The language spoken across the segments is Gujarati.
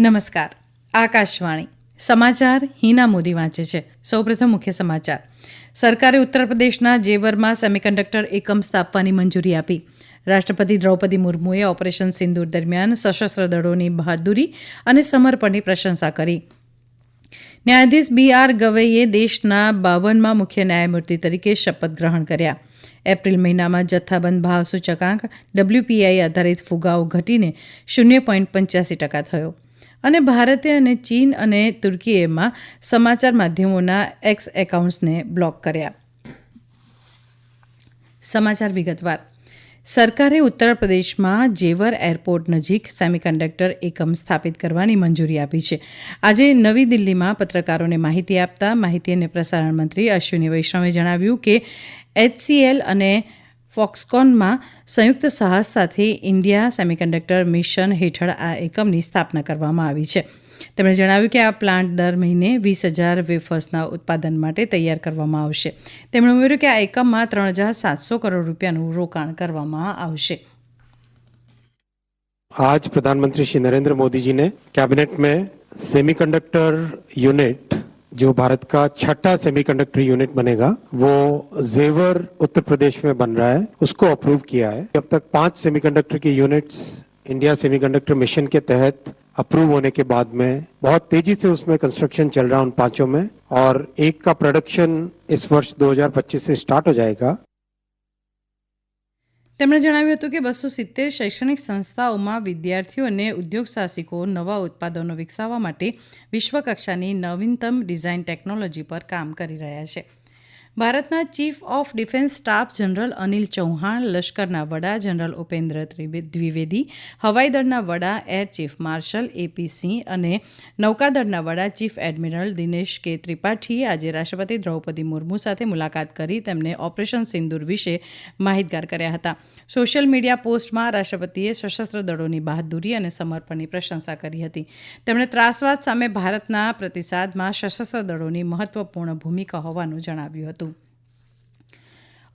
નમસ્કાર. આકાશવાણી. સમાચાર હિના મોદી વાંચે છે. સૌપ્રથમ મુખ્ય સમાચાર. સરકારે ઉત્તર પ્રદેશના જેવરમાં સેમિકન્ડક્ટર એકમ સ્થાપવાની મંજૂરી આપી. રાષ્ટ્રપતિ દ્રૌપદી મુર્મુએ ઓપરેશન સિંદૂર દરમિયાન સશસ્ત્ર દળોની બહાદુરી અને સમર્પણની પ્રશંસા કરી. ન્યાયાધીશ બી આર ગવઈએ દેશના બાવનમાં મુખ્ય ન્યાયમૂર્તિ તરીકે શપથ ગ્રહણ કર્યા. એપ્રિલ મહિનામાં જથ્થાબંધ ભાવ સૂચકાંક ડબલ્યુપીઆઈ આધારિત ફુગાવો ઘટીને શૂન્ય પોઈન્ટ પંચ્યાસી ટકા થયો. અને ભારતે અને ચીન અને તુર્કીએમાં સમાચાર માધ્યમોના એક્સ એકાઉન્ટ્સને બ્લોક કર્યા. સમાચાર વિગતવાર. સરકારે ઉત્તર પ્રદેશમાં જેવર એરપોર્ટ નજીક સેમિકન્ડક્ટર એકમ સ્થાપિત કરવાની મંજૂરી આપી છે. આજે નવી દિલ્હીમાં પત્રકારોને માહિતી આપતા માહિતી અને પ્રસારણ મંત્રી અશ્વિની વૈષ્ણવે જણાવ્યું કે એચસીએલ અને ફોક્સકોનમાં સંયુક્ત સાહસ સાથે ઇન્ડિયા સેમિકન્ડક્ટર મિશન હેઠળ આ એકમની સ્થાપના કરવામાં આવી છે તેમણે જણાવ્યું કે આ પ્લાન્ટ દર મહિને વીસ હજાર વેફર્સના ઉત્પાદન માટે તૈયાર કરવામાં આવશે તેમણે ઉમેર્યું કે આ એકમમાં ત્રણ હજાર સાતસો કરોડ રૂપિયાનું રોકાણ કરવામાં આવશે आज प्रधानमंत्री श्री नरेंद्र मोदी जी ने कैबिनेट में सेमीकंडक्टर यूनिट जो भारत का छठा सेमीकंडक्टर यूनिट बनेगा, वो जेवर उत्तर प्रदेश में बन रहा है, उसको अप्रूव किया है। अब तक पाँच सेमीकंडक्टर की यूनिट्स इंडिया सेमीकंडक्टर मिशन के तहत अप्रूव होने के बाद में बहुत तेज़ी से उसमें कंस्ट्रक्शन चल रहा है उन पाँचों में, और एक का प्रोडक्शन इस वर्ष 2025 से स्टार्ट हो जाएगा। તેમણે જણાવ્યું હતું કે બસો સિત્તેર શૈક્ષણિક સંસ્થાઓમાં વિદ્યાર્થીઓ અને ઉદ્યોગ સાહસિકો નવા ઉત્પાદનો વિકસાવવા માટે વિશ્વકક્ષાની નવીનતમ ડિઝાઇન ટેકનોલોજી પર કામ કરી રહ્યા છે. ભારતના chief of defence staff general Anil Chauhan, લશ્કરના વડા જનરલ ઉપેન્દ્ર દ્વિવેદી હવાઈદળના વડા air chief marshal AP Singh અને નૌકાદળના વડા ચીફ એડમિરલ દિનેશ કે ત્રિપાઠીએ આજે રાષ્ટ્રપતિ દ્રૌપદી મુર્મુ સાથે મુલાકાત કરી તેમને ઓપરેશન સિંદૂર વિશે માહિતગાર કર્યા હતા. સોશિયલ મીડિયા પોસ્ટમાં રાષ્ટ્રપતિએ સશસ્ત્ર દળોની બહાદુરી અને સમર્પણની પ્રશંસા કરી હતી. તેમણે ત્રાસવાદ સામે ભારતના પ્રતિસાદમાં સશસ્ત્ર દળોની મહત્વપૂર્ણ ભૂમિકા હોવાનું જણાવ્યું હતું.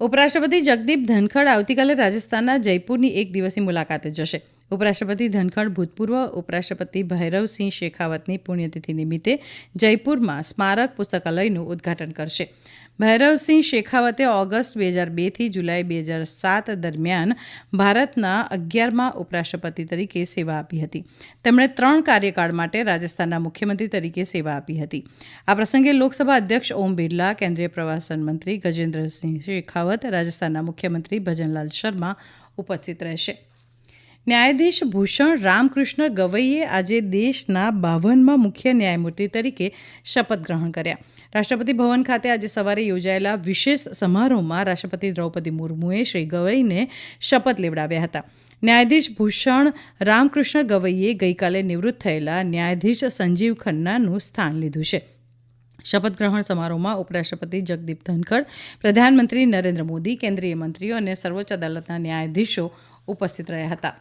ઉપરાષ્ટ્રપતિ જગદીપ ધનખડ આવતીકાલે રાજસ્થાનના જયપુરની એક દિવસની મુલાકાતે જશે. ઉપરાષ્ટ્રપતિ ધનખડ ભૂતપૂર્વ ઉપરાષ્ટ્રપતિ ભૈરવસિંહ શેખાવતની પુણ્યતિથિ નિમિત્તે જયપુરમાં સ્મારક પુસ્તકાલયનું ઉદ્ઘાટન કરશે. ભૈરવસિંહ શેખાવતે ઓગસ્ટ બે હજાર બેથી જુલાઈ બે હજાર સાત દરમિયાન ભારતના અગિયારમાં ઉપરાષ્ટ્રપતિ તરીકે સેવા આપી હતી. તેમણે ત્રણ કાર્યકાળ માટે રાજસ્થાનના મુખ્યમંત્રી તરીકે સેવા આપી હતી. આ પ્રસંગે લોકસભા અધ્યક્ષ ઓમ બિરલા, કેન્દ્રીય પ્રવાસન મંત્રી ગજેન્દ્રસિંહ શેખાવત, રાજસ્થાનના મુખ્યમંત્રી ભજનલાલ શર્મા ઉપસ્થિત રહેશે. ન્યાયાધીશ ભૂષણ રામકૃષ્ણ ગવઈએ આજે દેશના બાવનમાં મુખ્ય ન્યાયમૂર્તિ તરીકે શપથ ગ્રહણ કર્યા. રાષ્ટ્રપતિ ભવન ખાતે આજે સવારે યોજાયેલા વિશેષ સમારોહમાં રાષ્ટ્રપતિ દ્રૌપદી મુર્મુએ શ્રી ગવઈને શપથ લેવડાવ્યા હતા. ન્યાયાધીશ ભૂષણ રામકૃષ્ણ ગવઈએ ગઈકાલે નિવૃત્ત થયેલા ન્યાયાધીશ સંજીવ ખન્નાનું સ્થાન લીધું છે. શપથ ગ્રહણ સમારોહમાં ઉપરાષ્ટ્રપતિ જગદીપ ધનખડ, પ્રધાનમંત્રી નરેન્દ્ર મોદી, કેન્દ્રીય મંત્રીઓ અને સર્વોચ્ચ અદાલતના ન્યાયાધીશો ઉપસ્થિત રહ્યા હતા.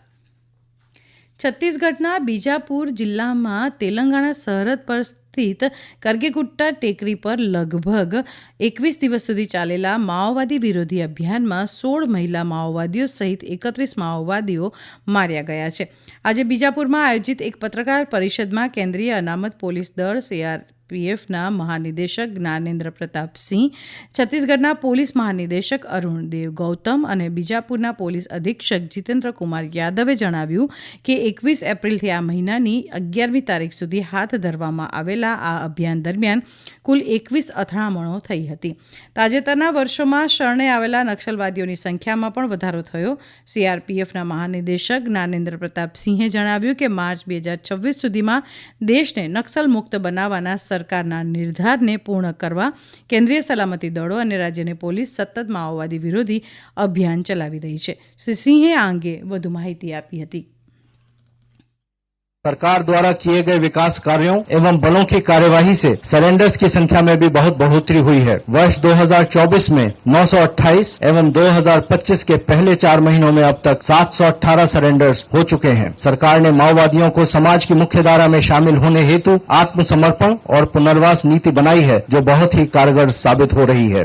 છત્તીસગઢના બીજાપુર જિલ્લામાં તેલંગાણા સરહદ પર સ્થિત કરગેગુટ્ટા ટેકરી પર લગભગ એકવીસ દિવસ સુધી ચાલેલા માઓવાદી વિરોધી અભિયાનમાં સોળ મહિલા માઓવાદીઓ સહિત એકત્રીસ માઓવાદીઓ માર્યા ગયા છે. આજે બીજાપુરમાં આયોજિત એક પત્રકાર પરિષદમાં કેન્દ્રીય અનામત પોલીસ દળ સીઆર પીએફના મહાનિદેશક જ્ઞાનેન્દ્ર પ્રતાપસિંહ છત્તીસગઢના પોલીસ મહાનિદેશક અરુણદેવ ગૌતમ અને બીજાપુરના પોલીસ અધિક્ષક જીતેન્દ્ર કુમાર યાદવે જણાવ્યું કે એકવીસ એપ્રિલથી આ મહિનાની અગિયારમી તારીખ સુધી હાથ ધરવામાં આવેલા આ અભિયાન દરમિયાન કુલ એકવીસ અથડામણો થઈ હતી. તાજેતરના વર્ષોમાં શરણે આવેલા નક્સલવાદીઓની સંખ્યામાં પણ વધારો થયો. સીઆરપીએફના મહાનિદેશક જ્ઞાનેન્દ્ર પ્રતાપ સિંહે જણાવ્યું કે માર્ચ બે હજાર છવ્વીસ સુધીમાં દેશને નક્સલ મુક્ત બનાવવાના સરકારના નિર્ધારને પૂર્ણ કરવા કેન્દ્રીય સલામતી દળો અને રાજ્યની પોલીસ સતત માઓવાદી વિરોધી અભિયાન ચલાવી રહી છે. શ્રી સિંહે આ અંગે વધુ માહિતી આપી હતી. सरकार द्वारा किए गए विकास कार्यों एवं बलों की कार्यवाही से सरेंडर्स की संख्या में भी बहुत बढ़ोतरी हुई है। वर्ष 2024 में 928 एवं 2025 के पहले चार महीनों में अब तक 718 सरेंडर्स हो चुके हैं। सरकार ने माओवादियों को समाज की मुख्य धारा में शामिल होने हेतु आत्मसमर्पण और पुनर्वास नीति बनाई है, जो बहुत ही कारगर साबित हो रही है।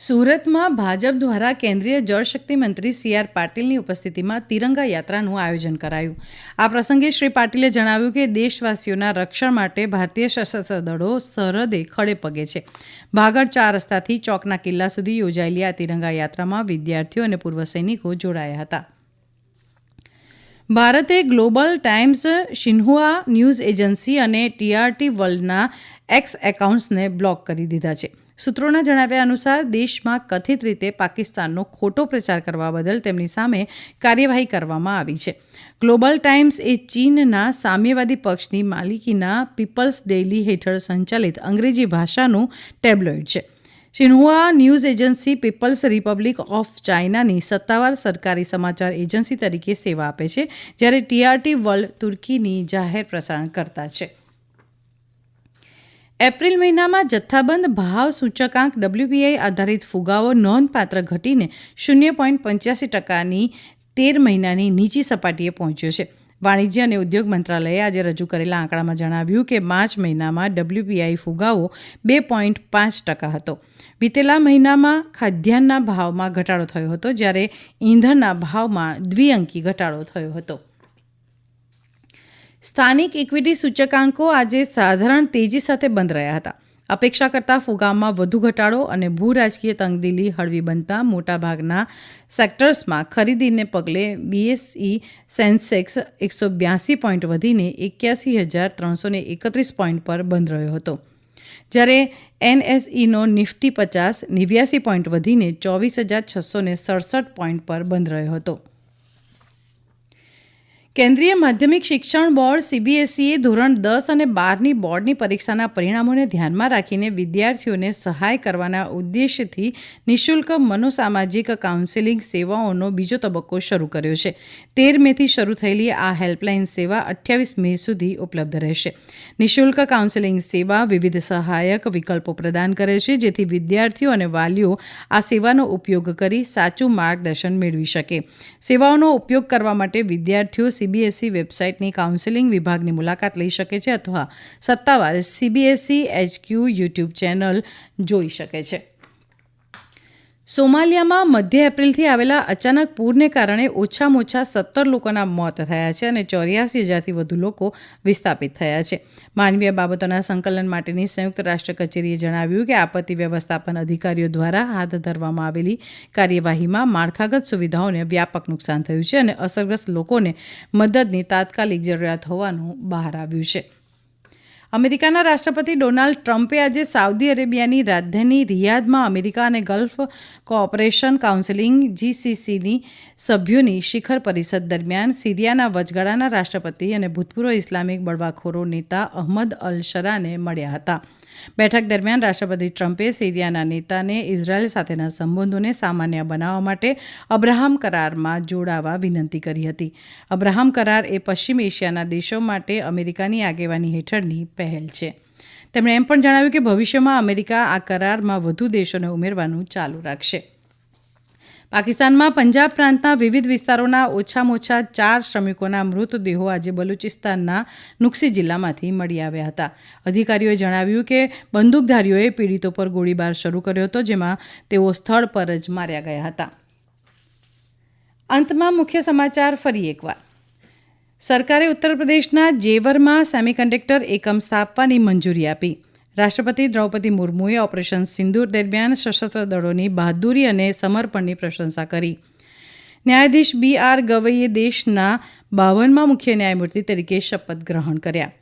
સુરતમાં ભાજપ દ્વારા કેન્દ્રીય જળશક્તિ મંત્રી સી આર પાટીલની ઉપસ્થિતિમાં તિરંગા યાત્રાનું આયોજન કરાયું. આ પ્રસંગે શ્રી પાટીલે જણાવ્યું કે દેશવાસીઓના રક્ષણ માટે ભારતીય સશસ્ત્ર દળો સરહદે ખડે પગે છે. ભાગળ ચાર રસ્તાથી ચોકના કિલ્લા સુધી યોજાયેલી આ તિરંગા યાત્રામાં વિદ્યાર્થીઓ અને પૂર્વ સૈનિકો જોડાયા હતા. ભારતે Global Times Xinhua news agency અને ટીઆરટી વર્લ્ડના એક્સ એકાઉન્ટ્સને બ્લોક કરી દીધા છે. સૂત્રોના જણાવ્યા અનુસાર દેશમાં કથિત રીતે પાકિસ્તાનનો ખોટો પ્રચાર કરવા બદલ તેમની સામે કાર્યવાહી કરવામાં આવી છે. ગ્લોબલ ટાઇમ્સ એ ચીનના સામ્યવાદી પક્ષની માલિકીના પીપલ્સ ડેઇલી હેઠળ સંચાલિત અંગ્રેજી ભાષાનું ટેબ્લોઇડ છે. Xinhua news agency people's republic of ચાઇનાની સત્તાવાર સરકારી સમાચાર એજન્સી તરીકે સેવા આપે છે, જ્યારે ટીઆરટી વર્લ્ડ તુર્કીની જાહેર પ્રસારણ કરતા છે. એપ્રિલ મહિનામાં જથ્થાબંધ ભાવ સૂચકાંક ડબલ્યુબીઆઈ આધારિત ફુગાવો નોંધપાત્ર ઘટીને શૂન્ય પોઈન્ટ પંચ્યાસી ટકાની તેર મહિનાની નીચી સપાટીએ પહોંચ્યો છે. વાણિજ્ય અને ઉદ્યોગ મંત્રાલયે આજે રજૂ કરેલા આંકડામાં જણાવ્યું કે માર્ચ મહિનામાં ડબ્લ્યુપીઆઈ ફુગાવો બે પોઈન્ટ પાંચ ટકા હતો. વિતેલા મહિનામાં ખાદ્યાન્નના ભાવમાં ઘટાડો થયો હતો, જ્યારે ઈંધણના ભાવમાં દ્વિઅંકી ઘટાડો થયો હતો. સ્થાનિક ઇક્વિટી સૂચકાંકો આજે સાધારણ તેજી સાથે બંધ રહ્યા હતા. અપેક્ષા કરતાં ફુગામમાં વધુ ઘટાડો અને ભૂ રાજકીય તંગદિલી હળવી બનતા મોટાભાગના સેક્ટર્સમાં ખરીદીને પગલે બીએસઈ સેન્સેક્સ એકસો બ્યાસી પોઈન્ટ વધીને એક્યાસી હજાર ત્રણસો એકત્રીસ પોઈન્ટ પર બંધ રહ્યો હતો. જ્યારે એનએસઈનો નિફ્ટી પચાસ, નેવ્યાસી પોઈન્ટ વધીને ચોવીસ હજાર છસો સડસઠ પોઈન્ટ પર બંધ રહ્યો હતો. કેન્દ્રીય માધ્યમિક શિક્ષણ બોર્ડ સીબીએસઈએ ધોરણ દસ અને બારની બોર્ડની પરીક્ષાના પરિણામોને ધ્યાનમાં રાખીને વિદ્યાર્થીઓને સહાય કરવાના ઉદ્દેશ્યથી નિઃશુલ્ક મનોસામાજિક કાઉન્સેલિંગ સેવાઓનો બીજો તબક્કો શરૂ કર્યો છે. તેર મેથી શરૂ થયેલી આ હેલ્પલાઇન સેવા અઠ્યાવીસ મે સુધી ઉપલબ્ધ રહેશે. નિઃશુલ્ક કાઉન્સેલિંગ સેવા વિવિધ સહાયક વિકલ્પો પ્રદાન કરે છે, જેથી વિદ્યાર્થીઓ અને વાલીઓ આ સેવાનો ઉપયોગ કરી સાચું માર્ગદર્શન મેળવી શકે. સેવાઓનો ઉપયોગ કરવા માટે વિદ્યાર્થીઓ સીબીએસઈ વેબસાઇટની કાઉન્સેલિંગ વિભાગની મુલાકાત લઈ શકે છે અથવા સત્તાવાર સીબીએસઈ એચક્યુ યુટ્યુબ ચેનલ જોઈ શકે છે. સોમાલિયામાં મધ્ય એપ્રિલથી આવેલા અચાનક પૂરને કારણે ઓછામાં ઓછા સત્તર લોકોના મોત થયા છે અને ચોર્યાસી હજારથી વધુ લોકો વિસ્થાપિત થયા છે. માનવીય બાબતોના સંકલન માટેની સંયુક્ત રાષ્ટ્ર કચેરીએ જણાવ્યું કે આપત્તિ વ્યવસ્થાપન અધિકારીઓ દ્વારા હાથ ધરવામાં આવેલી કાર્યવાહીમાં માળખાગત સુવિધાઓને વ્યાપક નુકસાન થયું છે અને અસરગ્રસ્ત લોકોને મદદની તાત્કાલિક જરૂરિયાત હોવાનું બહાર આવ્યું છે. અમેરિકાના રાષ્ટ્રપતિ ડોનાલ્ડ ટ્રમ્પે આજે સાઉદી અરેબિયાની રાજધાની રિયાદમાં અમેરિકા અને ગલ્ફ કોઓપરેશન કાઉન્સિલિંગ જીસીસીની સભ્યોની શિખર પરિષદ દરમિયાન સીરિયાના વચગાળાના રાષ્ટ્રપતિ અને ભૂતપૂર્વ ઇસ્લામિક બળવાખોરો નેતા અહમદ અલ શરાને મળ્યા હતા. બેઠક દરમિયાન રાષ્ટ્રપતિ ટ્રમ્પે સિરિયાના નેતાને ઇઝરાયલ સાથેના સંબંધોને સામાન્ય બનાવવા માટે અબ્રાહમ કરારમાં જોડાવા વિનંતી કરી હતી. અબ્રાહમ કરાર એ પશ્ચિમ એશિયાના દેશો માટે અમેરિકાની આગેવાની હેઠળની પહેલ છે. તેમણે એમ પણ જણાવ્યું કે ભવિષ્યમાં અમેરિકા આ કરારમાં વધુ દેશોને ઉમેરવાનું ચાલુ રાખશે. પાકિસ્તાનમાં પંજાબ પ્રાંતના વિવિધ વિસ્તારોના ઓછામાં ઓછા ચાર શ્રમિકોના મૃતદેહો આજે બલુચિસ્તાનના નુક્સી જિલ્લામાંથી મળી આવ્યા હતા. અધિકારીઓએ જણાવ્યું કે બંદૂકધારીઓએ પીડિતો પર ગોળીબાર શરૂ કર્યો હતો, જેમાં તેઓ સ્થળ પર જ માર્યા ગયા હતા. અંતમાં મુખ્ય સમાચાર ફરી એકવાર. સરકારે ઉત્તર પ્રદેશના જેવરમાં સેમિકન્ડક્ટર એકમ સ્થાપવાની મંજૂરી આપી. રાષ્ટ્રપતિ દ્રૌપદી મુર્મુએ ઓપરેશન સિંદૂર દરમિયાન સશસ્ત્ર દળોની બહાદુરી અને સમર્પણની પ્રશંસા કરી. ન્યાયાધીશ બી આર ગવઈએ દેશના બાવનમાં મુખ્ય ન્યાયમૂર્તિ તરીકે શપથ ગ્રહણ કર્યા.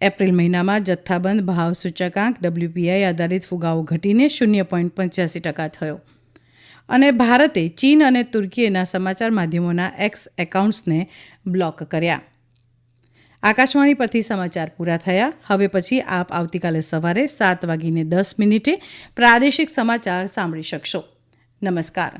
એપ્રિલ મહિનામાં જથ્થાબંધ ભાવ સૂચકાંક ડબલ્યુપીઆઈ આધારિત ફુગાવો ઘટીને શૂન્ય પોઈન્ટ પંચ્યાસી ટકા થયો. અને ભારતે ચીન અને તુર્કીએના સમાચાર માધ્યમોના એક્સ એકાઉન્ટ્સને બ્લોક કર્યા. આકાશવાણી પરથી સમાચાર પૂરા થયા. હવે પછી આપ આવતીકાલે સવારે સાત વાગીને દસ મિનિટે પ્રાદેશિક સમાચાર સાંભળી શકશો. નમસ્કાર.